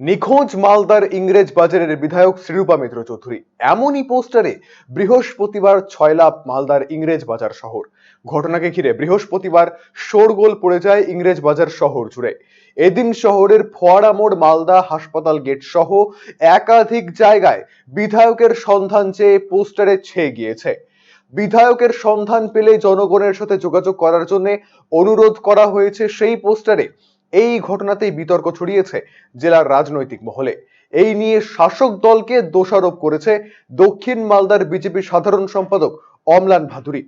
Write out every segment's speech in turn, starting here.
নিখোঁজ মালদার ইংরেজ বাজারের বিধায়ক শ্রীরূপা মিত্র চৌধুরী। এমনই পোস্টারে বৃহস্পতিবার ছয়লাভ মালদার ইংরেজ বাজার শহর। ঘটনাকে ঘিরে বৃহস্পতিবার শোরগোল পড়ে যায় ইংরেজ বাজার শহর জুড়ে। এদিন শহরের ফোয়ারা মোড়, মালদা হাসপাতাল গেট সহ একাধিক জায়গায় বিধায়কের সন্ধান চেয়ে পোস্টারে ছেয়ে গিয়েছে। বিধায়কের সন্ধান পেলে জনগণের সাথে যোগাযোগ করার জন্য অনুরোধ করা হয়েছে সেই পোস্টারে। এই ঘটনাতেই বিতর্ক ছড়িয়েছে জেলার রাজনৈতিক মহলে। এই নিয়ে শাসক দলকে দোষারোপ করেছে দক্ষিণ মালদার বিজেপি সাধারণ সম্পাদক অমলান ভাদুরী।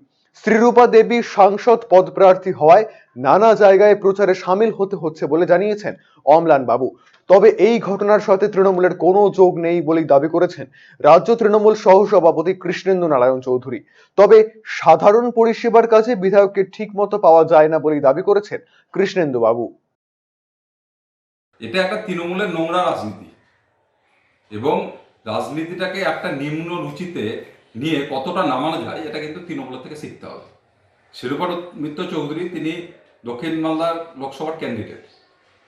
শ্রীরূপা দেবী সাংসদ পদপ্রার্থী হওয়ায় নানা জায়গায় প্রচারে সামিল হতে হচ্ছে বলে জানিয়েছেন অমলান বাবু। তবে এই ঘটনার সাথে তৃণমূলের কোনো যোগ নেই বলেই দাবি করেছেন রাজ্য তৃণমূল সহসভাপতি কৃষ্ণেন্দু নারায়ণ চৌধুরী। তবে সাধারণ পরিষেবার কাছে বিধায়ককে ঠিক মতো পাওয়া যায় না বলেই দাবি করেছেন কৃষ্ণেন্দু বাবু। এটা একটা তৃণমূলের নোংরা রাজনীতি। এবং রাজনীতিটাকে একটা নিম্ন রুচিতে নিয়ে কতটা নামানো যায়, এটা কিন্তু তৃণমূলের থেকে শিখতে হবে। শিরূপা মিত্র চৌধুরী, তিনি দক্ষিণ মালদার লোকসভার ক্যান্ডিডেট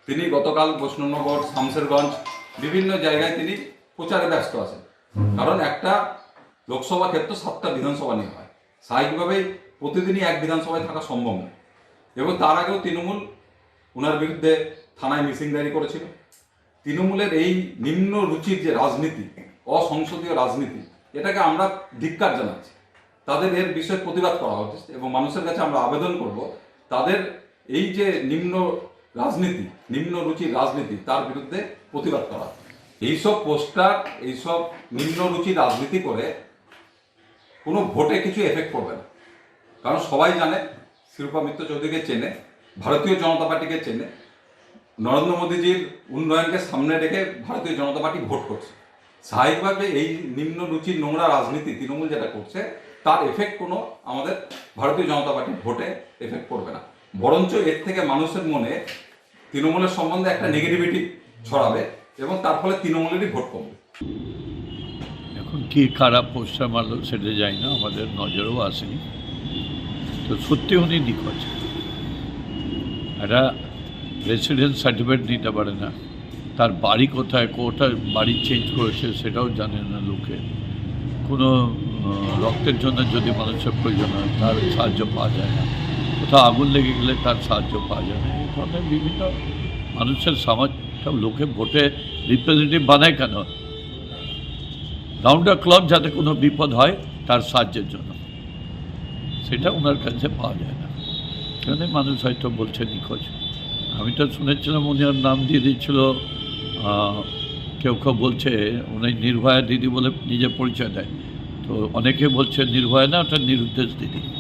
তিনি গতকাল বৈষ্ণবনগর শামসেরগঞ্জ বিভিন্ন জায়গায় তিনি প্রচারে ব্যস্ত আছেন। কারণ একটা লোকসভা ক্ষেত্র সাতটা বিধানসভা নিয়ে হয়। স্বাভাবিকভাবেই প্রতিদিনই এক বিধানসভায় থাকা সম্ভব নয়। এবং তার আগেও তৃণমূল ওনার বিরুদ্ধে থানায় মিসিং ডায়েরি করেছিল। তৃণমূলের এই নিম্ন রুচির যে রাজনীতি, অসংসদীয় রাজনীতি, এটাকে আমরা ধিক্কার জানাচ্ছি। তাদের এর বিষয়ে প্রতিবাদ করা উচিত এবং মানুষের কাছে আমরা আবেদন করব, তাদের এই যে নিম্ন রাজনীতি, নিম্ন রুচির রাজনীতি, তার বিরুদ্ধে প্রতিবাদ করা। এইসব পোস্টার, এইসব নিম্ন রুচির রাজনীতি করে কোনো ভোটে কিছু এফেক্ট পড়বে না। কারণ সবাই জানে শিল্পা মিত্র চৌধুরীকে চেনে, ভারতীয় জনতা পার্টিকে চেনে নরেন্দ্র মোদীজির উন্নয়নকে সামনে রেখে ভারতীয় জনতা পার্টি ভোট করছে। স্বাভাবিকভাবে এই নিম্ন রুচির নোংরা রাজনীতি তৃণমূল যেটা করছে, তার এফেক্ট কোনো আমাদের ভারতীয় জনতা পার্টির ভোটে এফেক্ট করবে না। বরঞ্চ এর থেকে মানুষের মনে তৃণমূলের সম্বন্ধে একটা নেগেটিভিটি ছড়াবে এবং তার ফলে তৃণমূলেরই ভোট কমবে। এখন কি খারাপ পোস্টার মারলো সেটা যাই না, আমাদের নজরেও আসেনি। তো সত্যি উনি নিখোঁজ। একটা রেসিডেন্স সার্টিফিকেট নিতে পারে না। তার বাড়ি কোথায় কোথায় বাড়ি চেঞ্জ করেছে সেটাও জানে না লোকে। কোনো রক্তের জন্য যদি মানুষের প্রয়োজন হয়, তার সাহায্য পাওয়া যায় না। কোথাও আগুন লেগে গেলে তার সাহায্য পাওয়া যায় না। এই ধরনের বিভিন্ন মানুষের সমাজ সব লোকে ভোটে রিপ্রেজেন্টেটিভ বানায় কেন? রাউন্ডার ক্লাব যাতে কোনো বিপদ হয়, তার সাহায্যের জন্য। সেটা ওনার কাছে পাওয়া যায় না। সেখানে মানুষ হয়তো বলছে নিখোঁজ। আমি তো শুনেছিলাম উনি ওর নাম দিয়ে দিচ্ছিল কেউ কেউ বলছে উনি নির্ভয়া দিদি বলে নিজে পরিচয় দেয়। তো অনেকে বলছে নির্ভয়া না, ওটা নিরুদ্দেশ দিদি।